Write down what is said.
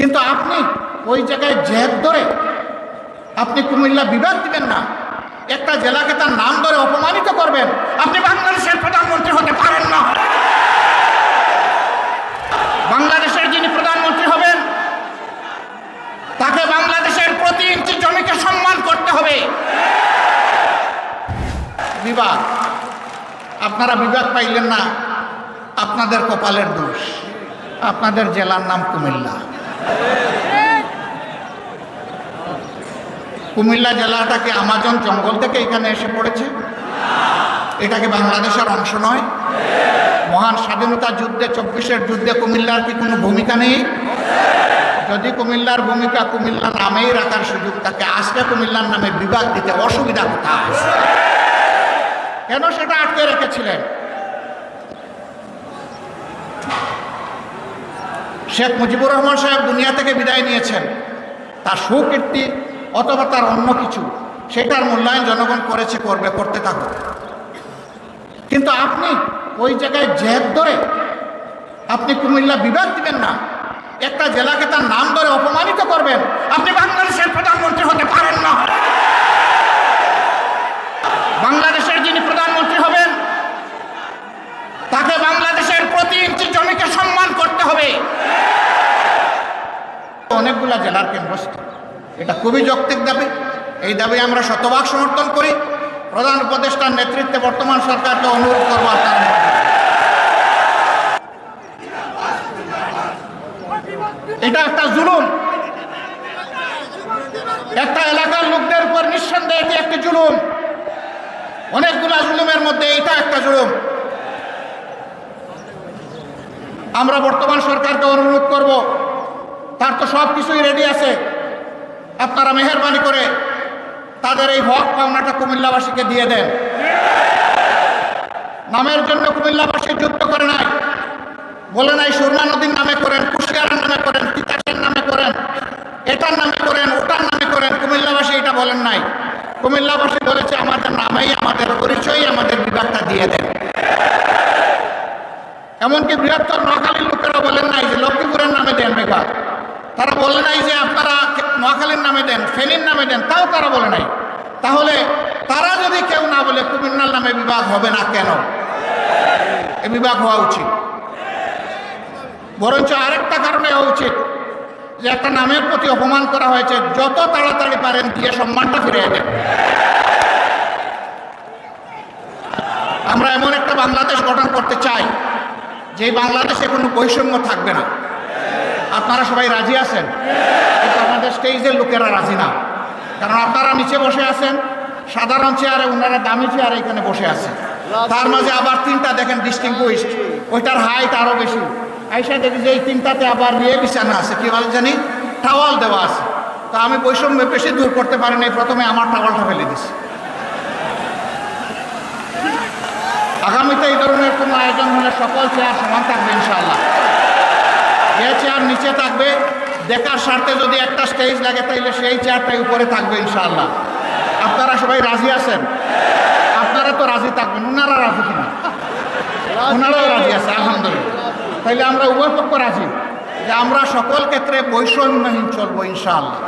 কিন্তু আপনি ওই জায়গায় জেদ ধরে আপনি কুমিল্লা বিভাগ দিবেন না। একটা জেলাকে তার নাম ধরে অপমানিত করবেন। আপনি বাংলাদেশের প্রধানমন্ত্রী হতে পারেন না। বাংলাদেশের যিনি প্রধানমন্ত্রী হবেন, তাকে বাংলাদেশের প্রতি ইঞ্চি জমিকে সম্মান করতে হবে। বিবাদ। আপনারা বিবাদ পাইলেন না, আপনাদের কপালের দোষ। আপনাদের জেলার নাম কুমিল্লা। কুমিল্লা জেলাটাকে আমাজন জঙ্গল থেকে এখানে এসে পড়েছে। এটাকে বাংলাদেশের অংশ নয়। মহান স্বাধীনতা যুদ্ধে, চব্বিশের যুদ্ধে কুমিল্লার কি কোনো ভূমিকা নেই? যদি কুমিল্লার ভূমিকা কুমিল্লা নামেই রাখার সুযোগ থাকে, আজকে কুমিল্লার নামে বিভাগ দিতে অসুবিধা কোথায়? কেন সেটা আটকে রেখেছিলেন? শেখ মুজিবুর রহমান সাহেব দুনিয়া থেকে বিদায় নিয়েছেন। তার সুকীর্তি অথবা তার অন্য কিছু সেটার মূল্যায়ন জনগণ করেছে, করবে, করতে থাকুক। কিন্তু আপনি ওই জায়গায় জেদ ধরে আপনি কুমিল্লা বিভাগ দিবেন না। একটা জেলাকে তার নাম ধরে অপমানিত করবেন। আপনি বাংলাদেশের প্রধানমন্ত্রী হতে পারেন না বাংলাদেশের যিনি প্রধানমন্ত্রী হবেন তাকে বাংলাদেশের প্রতি ইঞ্চি জমিকে সম্মান করতে হবে অনেকগুলা জেলার কেন্দ্রস্থ। এটা খুবই যৌক্তিক দাবি। এই দাবি আমরা শতভাগ সমর্থন করি। প্রধান উপদেষ্টার নেতৃত্বে বর্তমান সরকারকে অনুরোধ করব আপনারা এটা একটা জুলুম। একটা এলাকার লোকদের উপর নিঃসন্দেহে এটি একটি জুলুম। অনেকগুলা জুলুমের মধ্যে এটা একটা জুলুম। আমরা বর্তমান সরকারকে অনুরোধ করব তার তো সব কিছুই রেডি আছে। আপনারা মেহরবানি করে তাদের এই হক পাওনাটা কুমিল্লাবাসীকে দিয়ে দেন। নামের জন্য কুমিল্লাবাসী যুক্ত করে নাই। বলে নাই, সুরমা নদীর নামে করেন, কুশিয়ারার নামে করেন, তিতাসের নামে করেন, এটার নামে করেন, ওটার নামে করেন, কুমিল্লাবাসী এটা বলেন নাই। কুমিল্লাবাসী বলেছে, আমাদের নামেই, আমাদের পরিচয়ই আমাদের বিভাগটা দিয়ে দেন। এমনকি বৃহত্তর নোয়াখালীর লোকেরা বলেন নাই যে লক্ষ্মীপুরের নামে দেন। তারা বলে নাই যে আপনারা নোয়াখালীর নামে দেন, ফেনীর নামে দেন, তাও তারা বলে নাই। তাহলে তারা যদি কেউ না বলে, কুমিল্লার নামে বিভাগ হবে না কেন? এ বিভাগ হওয়া উচিত। বরঞ্চ আরেকটা কারণে হওয়া উচিত যে একটা নামের প্রতি অপমান করা হয়েছে, যত তাড়াতাড়ি পারেন দিয়ে সম্মানটা ফিরে দেন। আমরা এমন একটা বাংলাদেশ গঠন করতে চাই যে বাংলাদেশে কোনো বৈষম্য থাকবে না। আপনারা সবাই রাজি আছেন? কিন্তু আমাদের স্টেজের লোকেরা রাজি না। কারণ আপনারা নিচে বসে আছেন, সাধারণ চেয়ারে ওনারা দামি চেয়ারে এখানে বসে আছেন। তার মাঝে আবার তিনটা দেখেন ডিস্টিংগুইস্ট ওইটার হাইট আরও বেশি। আইসা দেখি যে এই তিনটাতে আবার নিয়ে বিছানা আছে, কি বলে জানি? টাওয়াল দেওয়া আছে। তো আমি বৈষম্য বেশি দূর করতে পারি নাই, প্রথমে আমার টাওয়ালটা ফেলে দিছি। আগামীতে এই ধরনের কোনো আয়োজন হলে সকল চেয়ার সমান থাকবে ইনশাআল্লাহ। যে চেয়ার নিচে থাকবে, দেখার স্বার্থে যদি একটা স্টেজ লাগে, তাইলে সেই চেয়ারটাই উপরে থাকবে ইনশাল্লাহ আপনারা সবাই রাজি আছেন? আপনারা তো রাজি থাকবেন ওনারা রাজি কিনা? ওনারাও রাজি আছে, আলহামদুলিল্লাহ। তাইলে আমরা উভয় পক্ষ রাজি যে আমরা সকল ক্ষেত্রে বৈষম্যহীন চলবো ইনশাআল্লাহ।